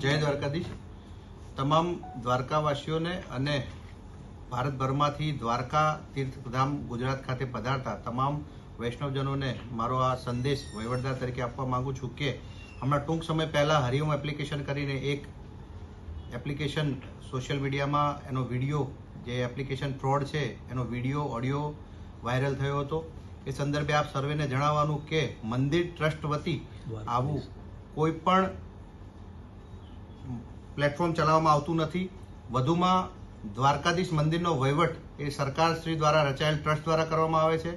જય દ્વારકાધીશ. તમામ દ્વારકાવાસીઓને અને ભારતભરમાંથી દ્વારકા તીર્થધામ ગુજરાત ખાતે પધારતા તમામ વૈષ્ણવજનોને મારો આ સંદેશ વહીવટદાર તરીકે આપવા માંગુ છું કે હમણાં ટૂંક સમય પહેલાં હરિઓમ એપ્લિકેશન કરીને એક એપ્લિકેશન સોશિયલ મીડિયામાં એનો વીડિયો જે એપ્લિકેશન ફ્રોડ છે એનો વીડિયો ઓડિયો વાયરલ થયો હતો. એ સંદર્ભે આપ સર્વેને જણાવવાનું કે મંદિર ટ્રસ્ટ વતી આવું કોઈ પણ પ્લેટફોર્મ ચલાવવામાં આવતું નથી. વધુમાં દ્વારકાધીશ મંદિરનો વહીવટ એ સરકારશ્રી દ્વારા રચાયેલ ટ્રસ્ટ દ્વારા કરવામાં આવે છે.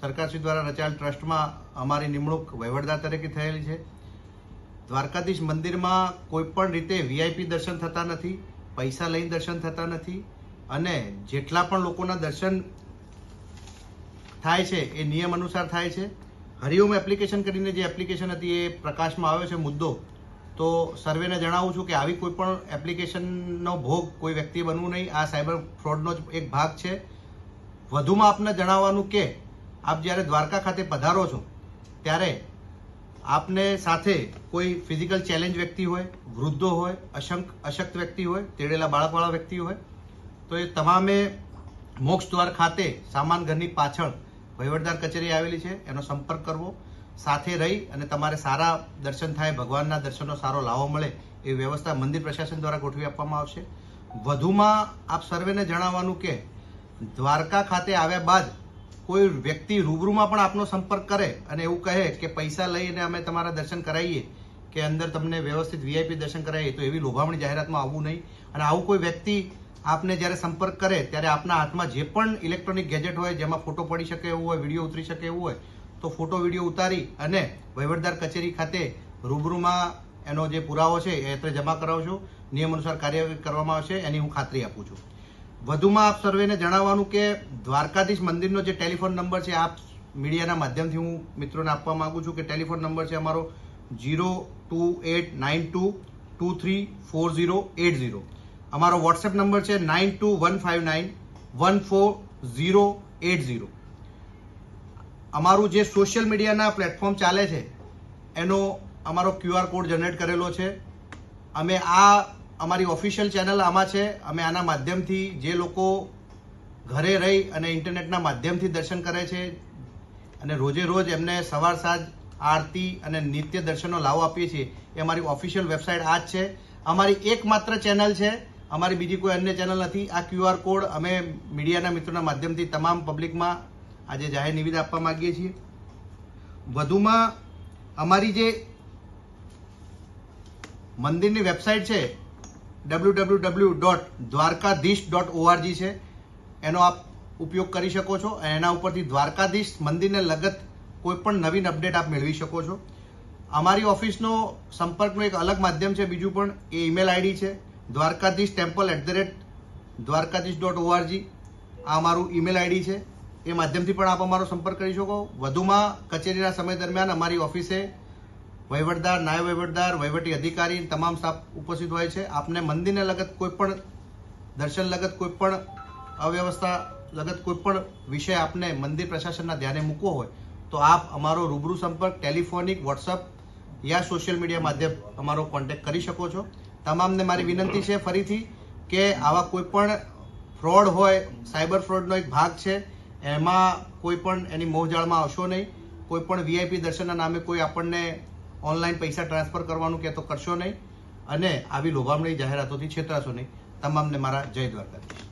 સરકારશ્રી દ્વારા રચાયેલ ટ્રસ્ટમાં અમારી નિમણૂક વહીવટદાર તરીકે થયેલી છે. દ્વારકાધીશ મંદિરમાં કોઈ પણ રીતે વીઆઈપી દર્શન થતા નથી, પૈસા લઈને દર્શન થતા નથી અને જેટલા પણ લોકોના દર્શન થાય છે એ નિયમ અનુસાર થાય છે. હરિઓમ એપ્લિકેશન કરીને જે એપ્લિકેશન હતી એ પ્રકાશમાં આવ્યો છે મુદ્દો, તો સર્વેને જણાવું છું કે આવી કોઈ પણ એપ્લિકેશનનો ભોગ કોઈ વ્યક્તિએ બનવું નહીં. આ સાયબર ફ્રોડનો જ એક ભાગ છે. વધુમાં આપને જણાવવાનું કે આપ જ્યારે દ્વારકા ખાતે પધારો છો, ત્યારે આપને સાથે કોઈ ફિઝિકલ ચેલેન્જ વ્યક્તિ હોય, વૃદ્ધો હોય, અશંક, અશક્ત વ્યક્તિ હોય, તેડેલા બાળકવાળા વ્યક્તિ હોય, તો એ તમામે મોક્ષ દ્વાર ખાતે સામાન ઘરની પાછળ વહીવટદાર કચેરી આવેલી છે, એનો સંપર્ક કરવો, સાથે રહી અને તમારે સારા દર્શન થાય, ભગવાનના દર્શનનો સારો લાવો મળે એ વ્યવસ્થા મંદિર પ્રશાસન દ્વારા ગોઠવી આપવામાં આવશે. વધુમાં આપ સર્વેને જણાવવાનું કે, દ્વારકા ખાતે આવ્યા બાદ કોઈ વ્યક્તિ રૂબરૂમાં પણ આપનો સંપર્ક કરે અને એવું કહે કે પૈસા લઈને અમે તમારા દર્શન કરાવીએ, કે અંદર તમને વ્યવસ્થિત વીઆઈપી દર્શન કરાવીએ, તો એવી લોભામણી જાહેરાતમાં આવવું નહીં. અને આવું કોઈ વ્યક્તિ આપને જ્યારે સંપર્ક કરે ત્યારે આપના હાથમાં જે પણ ઇલેક્ટ્રોનિક ગેજેટ હોય, જેમાં ફોટો પડી શકે એવું હોય, વીડિયો ઉતરી શકે એવું હોય, તો ફોટો, વીડિયો ઉતારી અને વહીવટદાર કચેરી ખાતે રૂબરૂમાં એનો જે પુરાવો છે એ અત્રે જમા કરાવશો નિયમ અનુસાર કાર્યવાહી કરવામાં આવશે, એની હું ખાતરી આપું છું. વધુમાં આપ સર્વેને જણાવવાનું કે દ્વારકાધીશ મંદિરનો જે ટેલિફોન નંબર છે, આપ મીડિયાના માધ્યમથી હું મિત્રોને આપવા માગું છું કે ટેલિફોન નંબર છે અમારો zero two eight nine two two three four zero eight zero. અમારો વોટ્સએપ નંબર છે nine two one five nine one four zero eight zero. અમારું જે સોશિયલ મીડિયાના પ્લેટફોર્મ ચાલે છે, એનો અમારો ક્યુઆર કોડ જનરેટ કરેલો છે. અમે આ અમારી ઓફિશિયલ ચેનલ આમાં છે, અમે આના માધ્યમથી જે લોકો ઘરે રહી અને ઇન્ટરનેટના માધ્યમથી દર્શન કરે છે, અને રોજે રોજ એમને સવાર સાંજ આરતી અને નિત્ય દર્શનનો લાવો આપીએ છીએ, એ અમારી ઓફિશિયલ વેબસાઇટ આ જ છે. અમારી એકમાત્ર ચેનલ છે અમારી બીજી કોઈ અન્ય ચેનલ નથી. આ ક્યુઆર કોડ અમે મીડિયાના મિત્રોના માધ્યમથી તમામ પબ્લિકમાં આજે જાહેર નિવેદન આપવા માગીએ છીએ. વધુમાં અમારી જે મંદિરની વેબસાઇટ છે W W W dot Dwarkadhish dot O R G છે. એનો આપ ઉપયોગ કરી શકો છો એના ઉપરથી દ્વારકાધીશ મંદિરને લગત કોઈપણ નવીન અપડેટ આપ મેળવી શકો છો. અમારી ઓફિસનો સંપર્કનું એક અલગ માધ્યમ છે, બીજું પણ એ ઈમેલ આઈડી છે. Dwarkadhish temple at the rate Dwarkadhish dot O R G આ અમારું ઈમેલ આઈડી છે. એ માધ્યમથી પણ આપ અમારો સંપર્ક કરી શકો. વધુમાં કચેરીના સમય દરમિયાન અમારી ઓફિસે વહીવટદાર, નાયબ વહીવટદાર, વહીવટી અધિકારી, તમામ સ્ટાફ ઉપસ્થિત હોય છે. આપને મંદિરને લગત કોઈપણ દર્શન લગત કોઈપણ અવ્યવસ્થા લગત કોઈપણ વિષય આપને મંદિર પ્રશાસનના ધ્યાને મૂકવો હોય, તો આપ અમારો રૂબરૂ સંપર્ક, ટેલિફોનિક, વોટ્સઅપ યા સોશિયલ મીડિયા માધ્યમ અમારો કોન્ટેક્ટ કરી શકો છો. તમામને મારી વિનંતી છે ફરીથી કે આવા કોઈ પણ ફ્રોડ હોય, સાયબર ફ્રોડનો એક ભાગ છે, એમાં કોઈ પણ એની મોહજાળમાં આવશો નહીં. કોઈ પણ વીઆઈપી દર્શનના નામે કોઈ આપણને ઓનલાઈન પૈસા ટ્રાન્સફર કરવાનું કે તો કરશો નહીં. અને આવી લોભામણી જાહેરાતોથી છેતરાશો નહીં. તમામને મારા જય દ્વારકાધીશ.